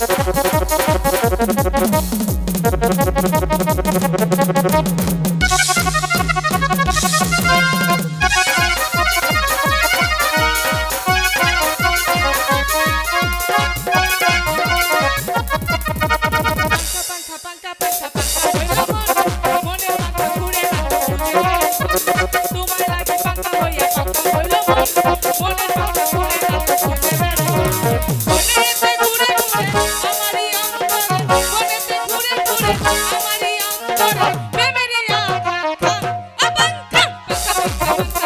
Pon el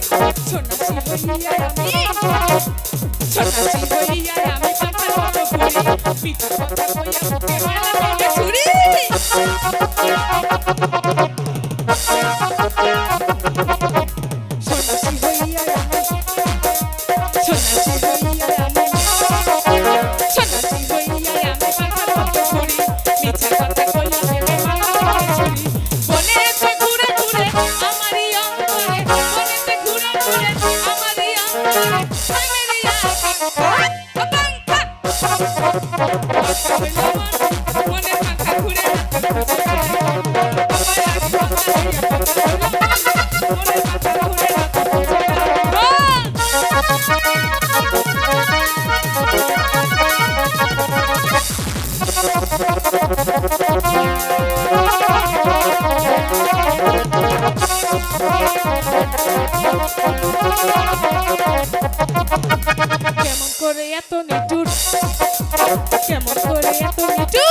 ছড়াছি হইয়া আমি পাতা কত ঘুরি পিঠা কথা কইয়া মুখে মালা কইয়া ছুরি Bye. কেমন করে এত নিচুর কেমন করে এত নিচুর